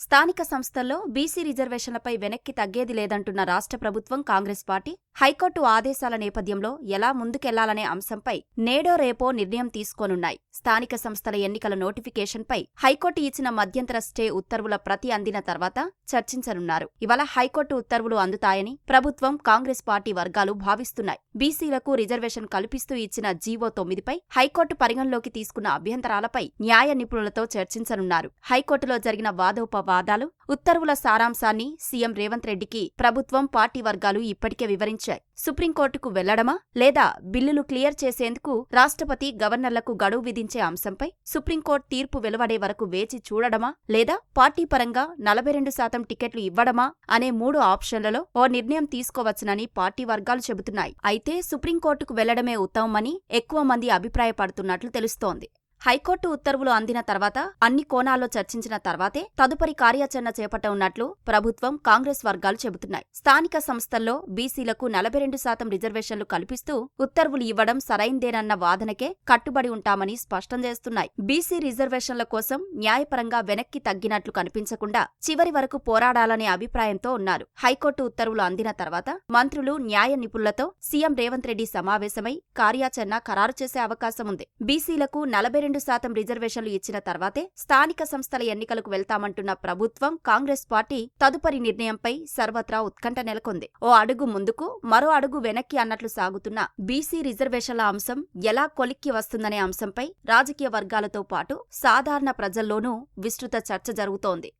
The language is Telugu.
స్థానిక సంస్థల్లో బీసీ రిజర్వేషన్లపై వెనక్కి తగ్గేది లేదంటున్న రాష్ట్ర ప్రభుత్వం కాంగ్రెస్ పార్టీ హైకోర్టు ఆదేశాల నేపథ్యంలో ఎలా ముందుకెళ్ళాలనే అంశంపై నేడో రేపో నిర్ణయం తీసుకోనున్నాయి. స్థానిక సంస్థల ఎన్నికల నోటిఫికేషన్పై హైకోర్టు ఇచ్చిన మధ్యంతర స్టే ఉత్తర్వుల ప్రతి అందిన తర్వాత చర్చించనున్నారు. ఇవాళ హైకోర్టు ఉత్తర్వులు అందుతాయని ప్రభుత్వం కాంగ్రెస్ పార్టీ వర్గాలు భావిస్తున్నాయి. బీసీలకు రిజర్వేషన్ కల్పిస్తూ ఇచ్చిన జీవో తొమ్మిదిపై హైకోర్టు పరిగణలోకి తీసుకున్న అభ్యంతరాలపై న్యాయ నిపుణులతో చర్చించనున్నారు. హైకోర్టులో జరిగిన వాదాలు ఉత్తర్వుల సారాంశాన్ని సీఎం రేవంత్ రెడ్డికి ప్రభుత్వం పార్టీ వర్గాలు ఇప్పటికే వివరించాయి. సుప్రీంకోర్టుకు వెళ్ళడమా లేదా బిల్లులు క్లియర్ చేసేందుకు రాష్ట్రపతి గవర్నర్లకు గడువు విధించే అంశంపై సుప్రీంకోర్టు తీర్పు వెలువడే వరకు వేచి చూడడమా లేదా పార్టీ పరంగా నలభై రెండు శాతం టికెట్లు ఇవ్వడమా అనే మూడు ఆప్షన్లలో ఓ నిర్ణయం తీసుకోవచ్చునని పార్టీ వర్గాలు చెబుతున్నాయి. అయితే సుప్రీంకోర్టుకు వెళ్ళడమే ఉత్తమమని ఎక్కువ మంది అభిప్రాయపడుతున్నట్లు తెలుస్తోంది. హైకోర్టు ఉత్తర్వులు అందిన తర్వాత అన్ని కోణాల్లో చర్చించిన తర్వాతే తదుపరి కార్యాచరణ చేపట్టనున్నట్లు ప్రభుత్వం కాంగ్రెస్ వర్గాలు చెబుతున్నాయి. స్థానిక సంస్థల్లో బీసీలకు నలభై రెండు శాతం రిజర్వేషన్లు కల్పిస్తూ ఉత్తర్వులు ఇవ్వడం సరైందేనన్న వాదనకే కట్టుబడి ఉంటామని స్పష్టం చేస్తున్నాయి. బీసీ రిజర్వేషన్ల కోసం న్యాయపరంగా వెనక్కి తగ్గినట్లు కనిపించకుండా చివరి వరకు పోరాడాలనే అభిప్రాయంతో ఉన్నారు. హైకోర్టు ఉత్తర్వులు అందిన తర్వాత మంత్రులు న్యాయ నిపుణులతో సీఎం రేవంత్ రెడ్డి సమావేశమై కార్యాచరణ ఖరారు చేసే అవకాశం ఉంది బీసీలకు నలభై రెండు శాతం రిజర్వేషన్లు ఇచ్చిన తర్వాతే స్థానిక సంస్థల ఎన్నికలకు వెళ్తామంటున్న ప్రభుత్వం కాంగ్రెస్ పార్టీ తదుపరి నిర్ణయంపై సర్వత్రా ఉత్కంఠ నెలకొంది. ఓ అడుగు ముందుకు మరో అడుగు వెనక్కి అన్నట్లు సాగుతున్న బీసీ రిజర్వేషన్ల అంశం ఎలా కొలిక్కి వస్తుందనే అంశంపై రాజకీయ వర్గాలతో పాటు సాధారణ ప్రజల్లోనూ విస్తృత చర్చ జరుగుతోంది.